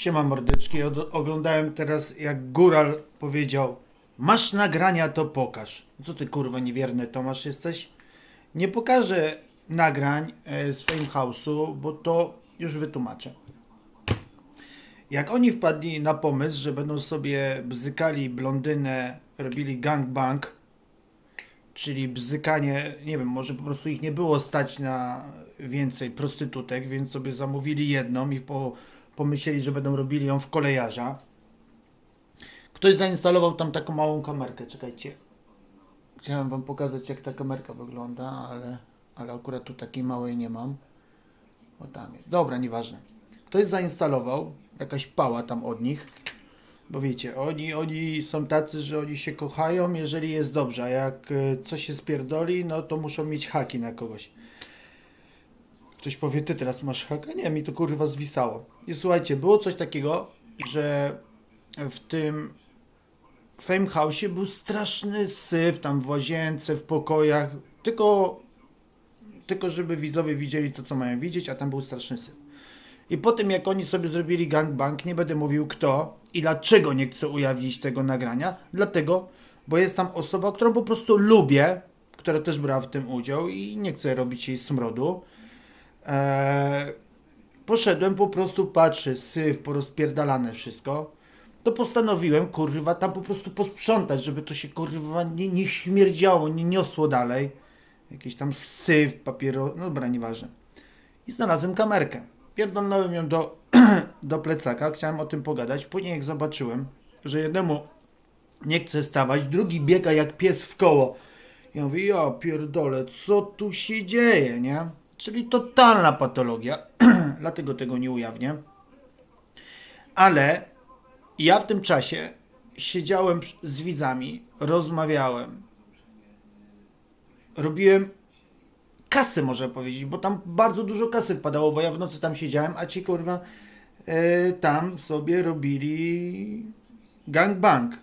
Siema mordeczki, oglądałem teraz jak Góral powiedział Masz nagrania to pokaż. Co ty kurwa niewierny Tomasz jesteś? Nie pokażę nagrań e, z Fame House'u, bo to już wytłumaczę. Jak oni wpadli na pomysł, że będą sobie bzykali blondynę, robili gangbang, czyli bzykanie, nie wiem, może po prostu ich nie było stać na więcej prostytutek, więc sobie zamówili jedną i po, pomyśleli, że będą robili ją w kolejarza. Ktoś zainstalował tam taką małą kamerkę, czekajcie. Chciałem wam pokazać jak ta kamerka wygląda, ale, ale akurat tu takiej małej nie mam. O tam jest. Dobra, nieważne. Ktoś zainstalował, jakaś pała tam od nich. Bo wiecie, oni, oni są tacy, że oni się kochają, jeżeli jest dobrze, a jak e, coś się spierdoli, no to muszą mieć haki na kogoś. Ktoś powie, ty teraz masz haka? Nie, mi to kurwa zwisało. I słuchajcie, było coś takiego, że w tym Fame House był straszny syf tam w łazience, w pokojach, tylko, tylko żeby widzowie widzieli to, co mają widzieć, a tam był straszny syf. I po tym, jak oni sobie zrobili gangbang, nie będę mówił kto i dlaczego nie chcę ujawnić tego nagrania, dlatego, bo jest tam osoba, którą po prostu lubię, która też brała w tym udział i nie chcę robić jej smrodu. Eee, poszedłem po prostu, patrzę, syf, porozpierdalane wszystko. To postanowiłem, kurwa, tam po prostu posprzątać, żeby to się, kurwa, nie, nie śmierdziało, nie niosło dalej. Jakiś tam syf, papiero, no dobra, nieważne. I znalazłem kamerkę. Pierdolnąłem ją do, do plecaka, chciałem o tym pogadać. Później jak zobaczyłem, że jednemu nie chce stawać, drugi biega jak pies w koło. Ja mówię, ja pierdolę, co tu się dzieje, nie? Czyli totalna patologia, dlatego tego nie ujawnię. Ale ja w tym czasie siedziałem z widzami, rozmawiałem, robiłem kasy, można powiedzieć, bo tam bardzo dużo kasy wpadało, bo ja w nocy tam siedziałem, a ci kurwa e, tam sobie robili gangbang.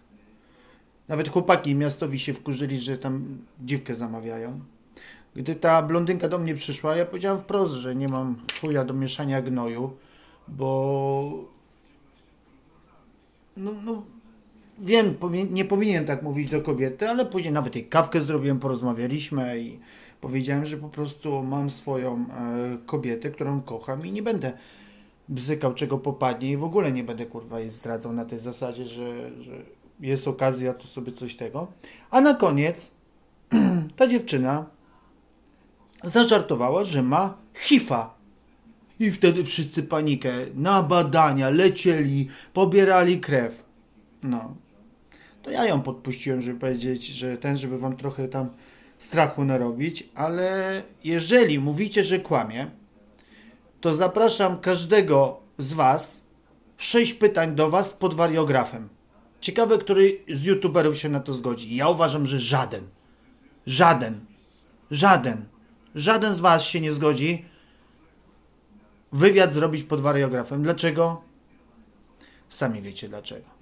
Nawet chłopaki miastowi się wkurzyli, że tam dziwkę zamawiają. Gdy ta blondynka do mnie przyszła, ja powiedziałem wprost, że nie mam chuja do mieszania gnoju, bo no, no wiem, nie powinien tak mówić do kobiety, ale później nawet jej kawkę zrobiłem, porozmawialiśmy i powiedziałem, że po prostu mam swoją e, kobietę, którą kocham i nie będę bzykał czego popadnie i w ogóle nie będę kurwa jej zdradzał na tej zasadzie, że, że jest okazja, to sobie coś tego. A na koniec ta dziewczyna zażartowała, że ma hifa. I wtedy wszyscy panikę, na badania, lecieli, pobierali krew. No. To ja ją podpuściłem, żeby powiedzieć, że ten, żeby wam trochę tam strachu narobić, ale jeżeli mówicie, że kłamie, to zapraszam każdego z was, sześć pytań do was pod wariografem. Ciekawe, który z youtuberów się na to zgodzi. Ja uważam, że żaden. Żaden. Żaden. Żaden z was się nie zgodzi wywiad zrobić pod wariografem. Dlaczego? Sami wiecie dlaczego.